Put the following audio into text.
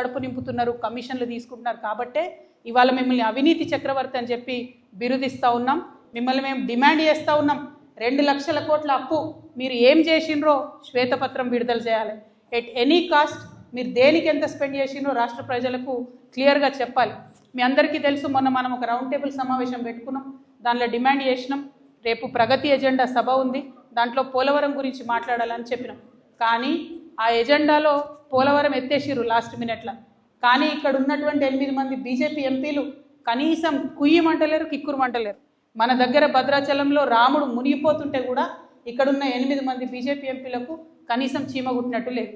కడుపు నింపుతున్నారు కమిషన్లు తీసుకుంటున్నారు. కాబట్టే ఇవాళ మిమ్మల్ని అవినీతి చక్రవర్తి అని చెప్పి బిరుదిస్తూ ఉన్నాం. మిమ్మల్ని మేము డిమాండ్ చేస్తూ ఉన్నాం. రెండు లక్షల కోట్ల అప్పు మీరు ఏం చేసిండ్రో శ్వేతపత్రం విడుదల చేయాలి. ఎట్ ఎనీ కాస్ట్ మీరు దేనికి ఎంత స్పెండ్ చేసిండ్రో రాష్ట్ర ప్రజలకు క్లియర్గా చెప్పాలి. మీ అందరికీ తెలుసు మొన్న మనం ఒక రౌండ్ టేబుల్ సమావేశం పెట్టుకున్నాం. దానిలో డిమాండ్ చేసినాం. రేపు ప్రగతి ఎజెండా సభ ఉంది. దాంట్లో పోలవరం గురించి మాట్లాడాలని చెప్పినాం. కానీ ఆ ఎజెండాలో పోలవరం ఎత్తేసిర్రు లాస్ట్ మినిట్లో కానీ ఇక్కడ ఉన్నటువంటి ఎనిమిది మంది బీజేపీ ఎంపీలు కనీసం కుయ్యమంటలేరు కిక్కురుమంటలేరు మన దగ్గర భద్రాచలంలో రాముడు మునిగిపోతుంటే కూడా ఇక్కడున్న ఎనిమిది మంది బీజేపీ ఎంపీలకు కనీసం చీమ కుట్టినట్టు లేదు.